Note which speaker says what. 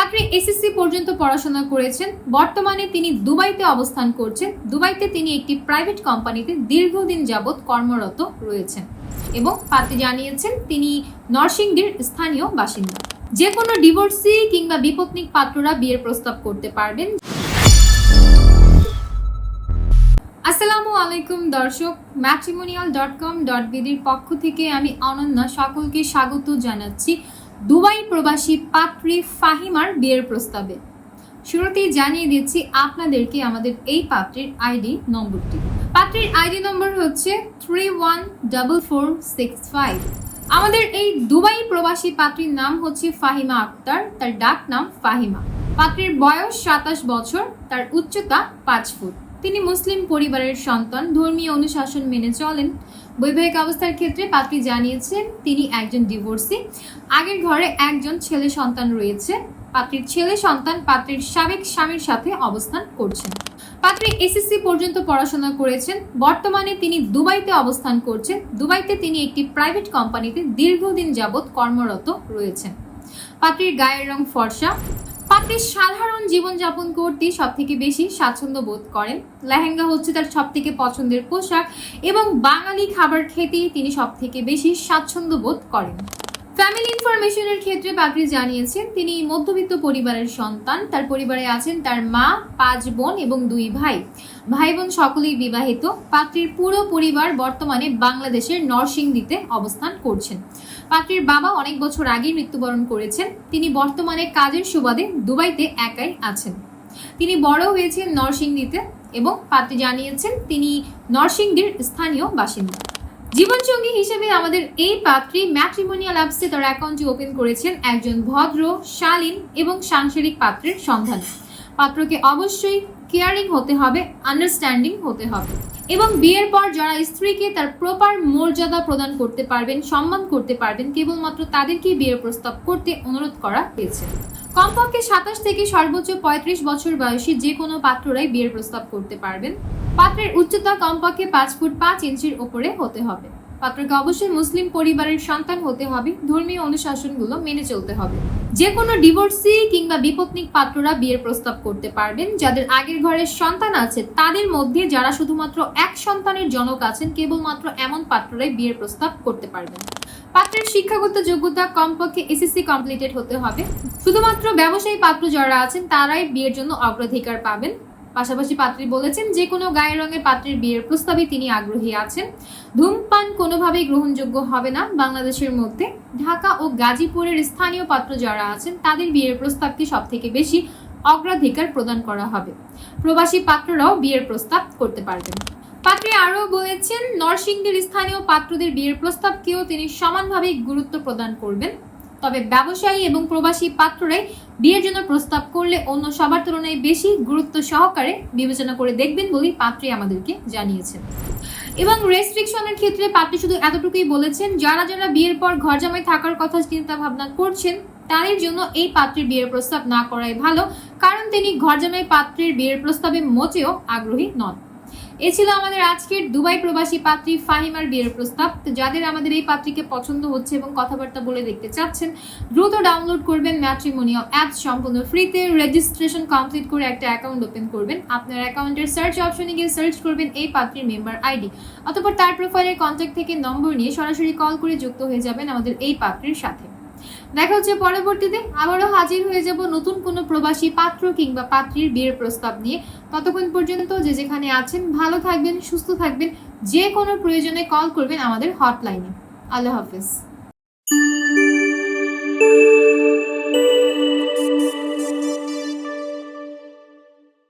Speaker 1: পাত্রী এসএসসি পর্যন্ত পড়াশোনা করেছেন। বর্তমানে তিনি দুবাইতে অবস্থান করছেন। দুবাইতে তিনি একটি প্রাইভেট কোম্পানিতে দীর্ঘদিন যাবৎ কর্মরত রয়েছেন এবং পাত্রী জানিয়েছেন, তিনি নরসিংদীর স্থানীয় বাসিন্দা। যে কোনো ডিভোর্সি কিংবা বিপত্নিক পাত্ররা বিয়ের প্রস্তাব করতে পারবেন। আসসালামু আলাইকুম দর্শক ম্যাট্রিমোনিয়াল ডট কম ডট বিডির পক্ষ থেকে আমি অনন্যা সকলকে স্বাগত জানাচ্ছি। দুবাই প্রবাসী পাত্রী ফাহিমার বিয়ের প্রস্তাবে। শুরুতেই জানিয়ে দিচ্ছি আপনাদেরকে আমাদের এই পাত্রীর আইডি নম্বরটি। পাত্রীর আইডি নম্বর হচ্ছে three one double four six five আমাদের এই দুবাই প্রবাসী পাত্রীর নাম হচ্ছে ফাহিমা আক্তার, তার ডাক নাম ফাহিমা। পাত্রীর বয়স সাতাশ বছর, তার উচ্চতা পাঁচ ফুট। তিনি মুসলিম পরিবারের সন্তান, ধর্মীয় অনুশাসন মেনে চলেন। বৈবাহিক অবস্থার ক্ষেত্রে পাত্রী জানিয়েছেন, তিনি একজন ডিভোর্সি আগের ঘরে একজন ছেলে সন্তান রয়েছে। পাত্রীর ছেলে সন্তান পাত্রীর সাবেক স্বামীর সাথে অবস্থান করছেন। পাত্রী এসএসসি পর্যন্ত পড়াশোনা করেছেন। বর্তমানে তিনি দুবাইতে অবস্থান করছেন। দুবাইতে তিনি একটি প্রাইভেট কোম্পানিতে দীর্ঘদিন যাবৎ কর্মরত রয়েছেন। পাত্রীর গায়ের রং ফর্সা। পাত্রী সাধারণ জীবনযাপন করতে সব থেকে বেশি স্বাচ্ছন্দ্য বোধ করেন। লেহেঙ্গা হচ্ছে তার সব থেকে পছন্দের পোশাক এবং বাঙালি খাবার খেতেই তিনি সব থেকে বেশি স্বাচ্ছন্দ্য বোধ করেন। ফ্যামিলি ইনফরমেশনের ক্ষেত্রে পাত্রী জানিয়েছেন, তিনি মধ্যবিত্ত পরিবারের সন্তান। তার পরিবারে আছেন তার মা, পাঁচ বোন এবং দুই ভাই। ভাই বোন সকলেই বিবাহিত। পাত্রীর পুরো পরিবার বর্তমানে বাংলাদেশের নরসিংদীতে অবস্থান করছেন। পাত্রীর বাবা অনেক বছর আগেই মৃত্যুবরণ করেছেন। তিনি বর্তমানে কাজের সুবাদে দুবাইতে একাই আছেন। তিনি বড় হয়েছেন নরসিংদীতে এবং পাত্রী জানিয়েছেন তিনি নরসিংদীর স্থানীয় বাসিন্দা। জীবনসঙ্গী হিসেবে আমাদের এই পাত্রী ম্যাট্রিমোনিয়াল অ্যাপসে তার অ্যাকাউন্টটি ওপেন করেছেন একজন ভদ্র, শালীন এবং সাংসারিক পাত্রের সন্ধান। পাত্রকে অবশ্যই কেয়ারিং হতে হবে আন্ডারস্ট্যান্ডিং হতে হবে এবং বিয়ের পর যারা স্ত্রীকে তার প্রপার মর্যাদা প্রদান করতে পারবেন, সম্মান করতে পারবেন, কেবলমাত্র তাদেরকেই বিয়ের প্রস্তাব করতে অনুরোধ করা হয়েছে। কমপক্ষে সাতাশ থেকে সর্বোচ্চ পঁয়ত্রিশ বছর বয়সী যে কোনো পাত্ররাই বিয়ের প্রস্তাব করতে পারবেন। পাত্রের উচ্চতা কমপক্ষে পাঁচ ফুট পাঁচ ইঞ্চির ওপরে হতে হবে। পাত্রকে অবশ্যই মুসলিম পরিবারের সন্তান হতে হবে। ধর্মীয় অনুশাসনগুলো মেনে চলতে হবে। যে কোনো ডিভোর্সি কিংবা বিপত্নিক পাত্ররা বিয়ের প্রস্তাব করতে পারবেন। যাদের আগের ঘরের সন্তান আছে, তাদের মধ্যে যারা শুধুমাত্র এক সন্তানের জনক আছেন, কেবলমাত্র এমন পাত্ররাই বিয়ের প্রস্তাব করতে পারবেন। পাত্রের শিক্ষাগত যোগ্যতা কমপক্ষে এসএসসি কমপ্লিটেড হতে হবে। শুধুমাত্র ব্যবসায়ী পাত্র যারা আছেন, তারাই বিয়ের জন্য অগ্রাধিকার পাবেন। পাশাপাশি পাত্রী বলেছেন যে কোনো গায়ের রঙের পাত্রের বিয়ের প্রস্তাবে তিনি আগ্রহী আছেন। ধূমপান কোনোভাবেই গ্রহণযোগ্য হবে না। বাংলাদেশের মধ্যে ঢাকা ও গাজীপুরের স্থানীয় পাত্র যারা আছেন, তাদের বিয়ের প্রস্তাবকে সব থেকে বেশি অগ্রাধিকার প্রদান করা হবে। প্রবাসী পাত্ররাও বিয়ের প্রস্তাব করতে পারবেন। পাত্রী আরও বলেছেন, নরসিংদীর স্থানীয় পাত্রদের বিয়ের প্রস্তাবকেও তিনি সমানভাবে গুরুত্ব প্রদান করবেন। তবে ব্যবসায়ী এবং প্রবাসী পাত্ররাই বিয়ের জন্য প্রস্তাব করলে অন্য সবার তুলনায় বেশি গুরুত্ব সহকারে বিবেচনা করে দেখবেন বলেই পাত্রী আমাদেরকে জানিয়েছেন। এবং রেস্ট্রিকশনের ক্ষেত্রে পাত্রী শুধু এতটুকুই বলেছেন, যারা যারা বিয়ের পর ঘর জামাই থাকার কথা চিন্তা ভাবনা করছেন, তাদের জন্য এই পাত্রের বিয়ের প্রস্তাব না করাই ভালো, কারণ তিনি ঘর জামাই পাত্রের বিয়ের প্রস্তাবে মোটেও আগ্রহী নন। এ ছিল আমাদের আজকের দুবাই প্রবাসী পাত্রী ফাহিমার বিয়ের প্রস্তাব। তো যাদের আমাদের এই পাত্রীকে পছন্দ হচ্ছে এবং কথাবার্তা বলে দেখতে চাচ্ছেন, দ্রুত ডাউনলোড করবেন ম্যাট্রিমোনিয়াল অ্যাপস সম্পূর্ণ ফ্রিতে। রেজিস্ট্রেশন কমপ্লিট করে একটা অ্যাকাউন্ট ওপেন করবেন। আপনার অ্যাকাউন্টের সার্চ অপশনে গিয়ে সার্চ করবেন এই পাত্রীর মেম্বার আইডি অতপর তার প্রোফাইলের কন্ট্যাক্ট থেকে নম্বর নিয়ে সরাসরি কল করে যুক্ত হয়ে যাবেন আমাদের এই পাত্রীর সাথে। দেখা হচ্ছে পরবর্তীতে। আবারও হাজির হয়ে যাব নতুন কোনো প্রবাসী পাত্র কিংবা পাত্রীর বিয়ের প্রস্তাব নিয়ে। ততক্ষণ পর্যন্ত যে যেখানে আছেন, ভালো থাকবেন, সুস্থ থাকবেন, যে কোনো প্রয়োজনে কল করবেন আমাদের হটলাইনে আল্লাহ হাফিজ।